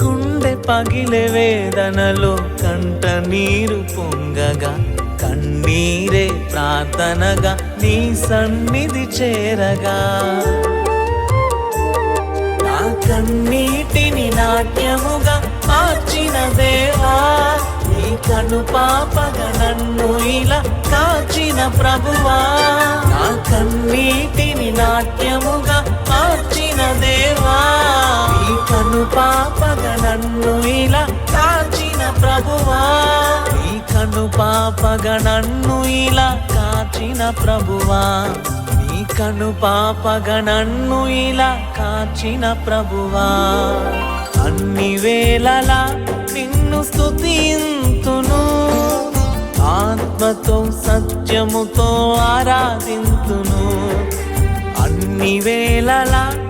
గుండె పగిలే వేదనలో కంట నీరు పొంగగా కన్నీరే ప్రార్థనగా నీ సన్నిధి చేరగా. నా కన్నీటిని నాట్యముగా మార్చిన దేవా నీ కను పాపగా నన్ను ఇలా కాచిన ప్రభువా. నా కన్నీటిని నాట్యముగా నన్ను ఇలా కాచిన ప్రభువా? నీ కను పాపగా నన్ను ఇలా కాచిన ప్రభువా? నీ కను పాపగా నన్ను ఇలా కాచిన ప్రభువా? అన్ని వేళలా నిన్ను స్థుతింతును ఆత్మతో సత్యముతో ఆరాధింతును. అన్ని వేళలా